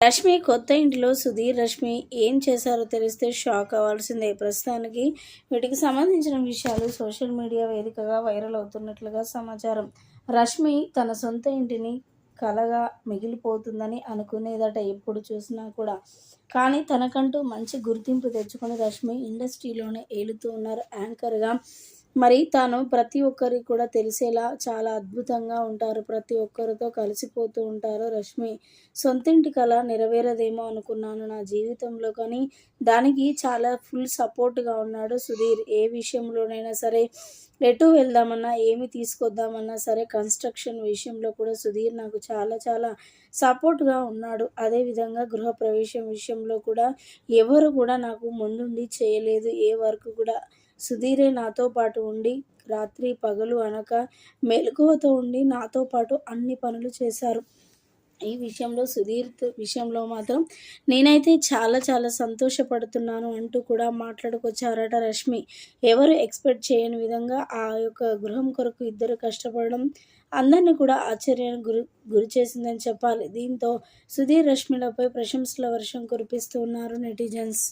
రష్మి కొత్త ఇంటిలో సుధీర్ రష్మి ఏం చేశారో తెలిస్తే షాక్ అవ్వాల్సిందే. ప్రస్తుతానికి వీటికి సంబంధించిన విషయాలు సోషల్ మీడియా వేదికగా వైరల్ అవుతున్నట్లుగా సమాచారం. రష్మి తన సొంత ఇంటిని కలగా మిగిలిపోతుందని అనుకునేదట ఎప్పుడు చూసినా కూడా. కానీ తనకంటూ మంచి గుర్తింపు తెచ్చుకొని రష్మి ఇండస్ట్రీలోనే ఏలుతూ ఉన్నారు. యాంకర్గా మరి తాను ప్రతి ఒక్కరికి కూడా తెలిసేలా చాలా అద్భుతంగా ఉంటారు. ప్రతి ఒక్కరితో కలిసిపోతూ ఉంటారు. రష్మి సొంతింటి కళ నెరవేరదేమో అనుకున్నాను నా జీవితంలో. కానీ దానికి చాలా ఫుల్ సపోర్ట్గా ఉన్నాడు సుధీర్. ఏ విషయంలోనైనా సరే ఎటు వెళ్దామన్నా ఏమి తీసుకొద్దామన్నా సరే కన్స్ట్రక్షన్ విషయంలో కూడా సుధీర్ నాకు చాలా చాలా సపోర్ట్గా ఉన్నాడు. అదేవిధంగా గృహప్రవేశం విషయంలో కూడా ఎవరు కూడా నాకు ముందుండి చేయలేదు. ఏ వర్క్ కూడా సుధీరే నాతో పాటు ఉండి రాత్రి పగలు అనక మెలకువతో ఉండి నాతో పాటు అన్ని పనులు చేశారు. ఈ విషయంలో సుధీర్ విషయంలో మాత్రం నేనైతే చాలా చాలా సంతోషపడుతున్నాను అంటూ కూడా మాట్లాడుకొచ్చారట రష్మి. ఎవరు ఎక్స్పెక్ట్ చేయని విధంగా ఆ యొక్క గృహం కొరకు ఇద్దరు కష్టపడడం అందరిని కూడా ఆశ్చర్యానికి గురి గురి చేసిందని చెప్పాలి. దీంతో సుధీర్ రష్మిలపై ప్రశంసల వర్షం కురిపిస్తున్నారు నెటిజన్స్.